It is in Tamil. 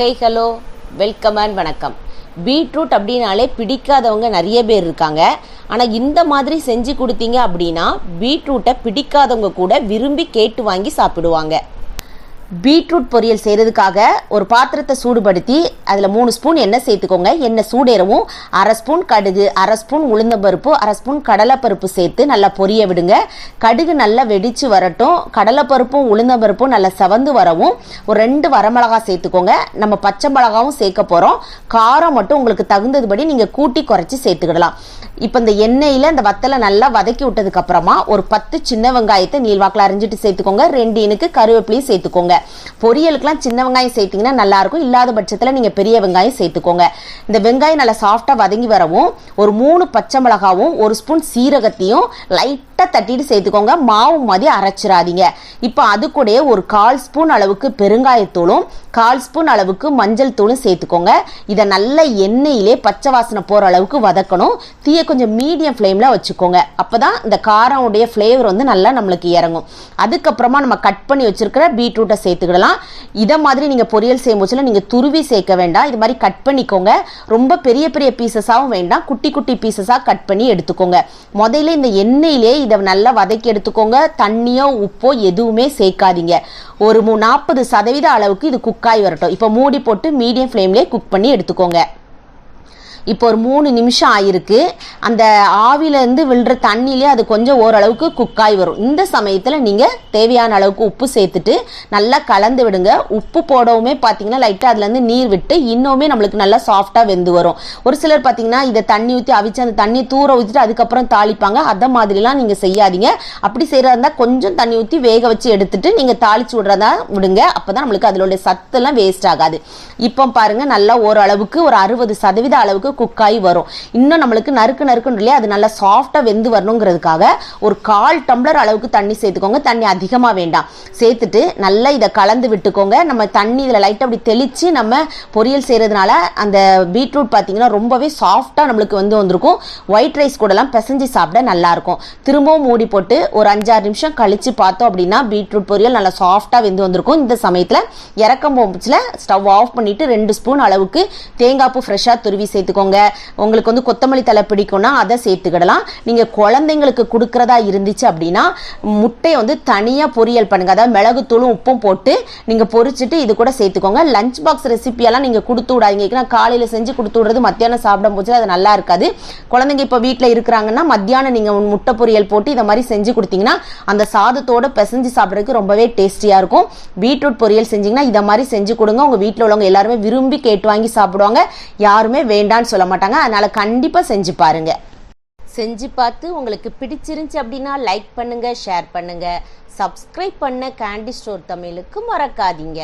ஹே ஹலோ வெல்கம் அண்ட் வணக்கம். பீட்ரூட் அப்படின்னாலே பிடிக்காதவங்க நிறைய பேர் இருக்காங்க. ஆனால் இந்த மாதிரி செஞ்சு கொடுத்தீங்க அப்படின்னா பீட்ரூட்டை பிடிக்காதவங்க கூட விரும்பி கேட்டு வாங்கி சாப்பிடுவாங்க. பீட்ரூட் பொரியல் செய்கிறதுக்காக ஒரு பாத்திரத்தை சூடுபடுத்தி அதில் மூணு ஸ்பூன் எண்ணெய் சேர்த்துக்கோங்க. எண்ணெய் சூடேறவும். அரை ஸ்பூன் கடுகு அரை ஸ்பூன் உளுந்தம்பருப்பு அரை ஸ்பூன் கடலைப்பருப்பு சேர்த்து நல்லா பொரிய விடுங்க. கடுகு நல்லா வெடித்து வரட்டும். கடலைப்பருப்பும் உளுந்தம்பருப்பும் நல்லா செவந்து வரவும். ஒரு ரெண்டு வரமிளகாய் சேர்த்துக்கோங்க. நம்ம பச்சை மிளகாவும் சேர்க்க போகிறோம் காரம் மட்டும் உங்களுக்கு தகுந்ததுபடி நீங்கள் கூட்டி குறைச்சி சேர்த்துக்கிடலாம். இப்போ இந்த எண்ணெயில் இந்த வத்தலை நல்லா வதக்கி விட்டதுக்கு அப்புறமா ஒரு பத்து சின்ன வெங்காயத்தை நீள்வாக்கில் அரிஞ்சிட்டு சேர்த்துக்கோங்க. ரெண்டு இனுக்கு கருவேப்பிலையும் சேர்த்துக்கோங்க. பொரியலுக்குலாம் சின்ன வெங்காயம் சேர்த்திங்கன்னா நல்லாயிருக்கும் இல்லாத பட்சத்தில் நீங்கள் பெரிய வெங்காயம் சேர்த்துக்கோங்க. இந்த வெங்காயம் நல்லா சாஃப்டாக வதங்கி வரவும் ஒரு மூணு பச்சை மிளகாவும் ஒரு ஸ்பூன் சீரகத்தையும் லைட்டாக தட்டிட்டு சேர்த்துக்கோங்க. மாவு மாதிரி அரைச்சிடாதீங்க. இப்போ அது கூட ஒரு கால் ஸ்பூன் அளவுக்கு பெருங்காயத்தூளும் கால் ஸ்பூன் அளவுக்கு மஞ்சள் தூளும் சேர்த்துக்கோங்க. இதை நல்ல எண்ணெயிலே பச்சை வாசனை போகிற அளவுக்கு வதக்கணும். தீயை கொஞ்சம் மீடியம் ஃப்ளேமில் வச்சுக்கோங்க. அப்போ தான் இந்த காரம் உடைய ஃப்ளேவர் வந்து நல்லா நம்மளுக்கு இறங்கும். அதுக்கப்புறமா நம்ம கட் பண்ணி வச்சிருக்கிற பீட்ரூட்டை சேர்த்துக்கிடலாம். இதை மாதிரி நீங்கள் பொரியல் செய்யும் போச்சுல நீங்கள் துருவி சேர்க்க வேண்டாம். இது மாதிரி கட் பண்ணிக்கோங்க. ரொம்ப பெரிய பெரிய பீசஸாகவும் வேண்டாம். குட்டி குட்டி பீசஸாக கட் பண்ணி எடுத்துக்கோங்க. முதல்ல இந்த எண்ணெயிலே இதை நல்லா வதக்கி எடுத்துக்கோங்க. தண்ணியோ உப்போ எதுவுமே சேர்க்காதீங்க. ஒரு நாற்பது சதவீத அளவுக்கு இது குக்காய் வரட்டும். இப்போ மூடி போட்டு மீடியம் ஃப்ளேம்லேயே குக் பண்ணி எடுத்துக்கோங்க. இப்போ ஒரு மூணு நிமிஷம் ஆயிருக்கு. அந்த ஆவிலேருந்து விழுற தண்ணியிலே அது கொஞ்சம் ஓரளவுக்கு குக்காய் வரும். இந்த சமயத்தில் நீங்கள் தேவையான அளவுக்கு உப்பு சேர்த்துட்டு நல்லா கலந்து விடுங்க. உப்பு போடவுமே பார்த்தீங்கன்னா லைட்டாக அதுலேருந்து நீர் விட்டு இன்னுமே நம்மளுக்கு நல்லா சாஃப்டாக வெந்து வரும். ஒரு சிலர் பார்த்தீங்கன்னா இதை தண்ணி ஊற்றி அவிச்சு அந்த தண்ணி தூர ஊற்றிட்டு அதுக்கப்புறம் தாளிப்பாங்க. அதை மாதிரிலாம் நீங்கள் செய்யாதீங்க. அப்படி செய்கிறதா இருந்தால் கொஞ்சம் தண்ணி ஊற்றி வேக வச்சு எடுத்துட்டு நீங்கள் தாளிச்சு விடுறதா விடுங்க. அப்போ தான் நம்மளுக்கு அதில் உள்ள சத்தெல்லாம் வேஸ்ட் ஆகாது. இப்போ பாருங்கள் நல்லா ஓரளவுக்கு ஒரு அறுபது சதவீத அளவுக்கு குக் ஆகி வரும். இன்னும் நம்மளுக்கு நறுக்கு நறுக்குன்னு இல்லையா? அது நல்லா சாஃப்டாக வெந்து வரணுங்கிறதுக்காக ஒரு கால் டம்ளர் அளவுக்கு தண்ணி சேர்த்துக்கோங்க. தண்ணி அதிகமாக வேண்டாம். சேர்த்துட்டு நல்லா இதை கலந்து விட்டுக்கோங்க. நம்ம தண்ணி இதில் லைட்டாக அப்படி தெளித்து நம்ம பொரியல் செய்கிறதுனால அந்த பீட்ரூட் பார்த்தீங்கன்னா ரொம்பவே சாஃப்டாக நம்மளுக்கு வந்து வந்திருக்கும். ஒயிட் ரைஸ் கூடலாம் பிசைஞ்சு சாப்பிட நல்லாயிருக்கும். திரும்பவும் மூடி போட்டு ஒரு அஞ்சாறு நிமிஷம் கழித்து பார்த்தோம் அப்படின்னா பீட்ரூட் பொரியல் நல்லா சாஃப்டாக வெந்து வந்திருக்கும். இந்த சமயத்தில் இறக்கம் போச்சுல ஸ்டவ் ஆஃப் பண்ணிவிட்டு ரெண்டு ஸ்பூன் அளவுக்கு தேங்காய் பூ ஃப்ரெஷ்ஷாக துருவி சேர்த்துக்கோங்க. உங்களுக்கு வந்து கொத்தமல்லி தலை பிடிக்கும்னா அதை சேர்த்துக்கிடலாம். நீங்கள் குழந்தைங்களுக்கு கொடுக்குறதா இருந்துச்சு அப்படின்னா முட்டையை வந்து தனியாக பொரியல் பண்ணுங்கள் அதாவது மிளகுத்தூளும் உப்பும் போட்டு நீங்கள் பொரிச்சிட்டு இது கூட சேர்த்துக்கோங்க. லஞ்ச் பாக்ஸ் ரெசிபியெல்லாம் நீங்கள் கொடுத்து விடாதீங்க. ஏன்னா காலையில் செஞ்சு கொடுத்து விடுறது மத்தியானம் சாப்பிடும் போச்சு அது நல்லா இருக்காது. குழந்தைங்க இப்போ வீட்டில் இருக்கிறாங்கன்னா மத்தியானம் நீங்கள் முட்டை பொரியல் போட்டு இதை மாதிரி செஞ்சு கொடுத்தீங்கன்னா அந்த சாதத்தோட பிசைஞ்சு சாப்பிட்றதுக்கு ரொம்பவே டேஸ்டியாக இருக்கும். பீட்ரூட் பொரியல் செஞ்சீங்கன்னா இதை மாதிரி செஞ்சு கொடுங்க. உங்கள் வீட்டில் உள்ளவங்க எல்லாருமே விரும்பி கேட்டு வாங்கி சாப்பிடுவாங்க. யாருமே வேண்டான்னு சொல்ல மாட்டாங்க. அதனால கண்டிப்பாக செஞ்சு பாருங்க. செஞ்சு பார்த்து உங்களுக்கு பிடிச்சிருந்துச்சு அப்படின்னா லைக் பண்ணுங்க ஷேர் பண்ணுங்க. சப்ஸ்கிரைப் பண்ண கேண்டி ஸ்டோர் தமிழுக்கு மறக்காதீங்க.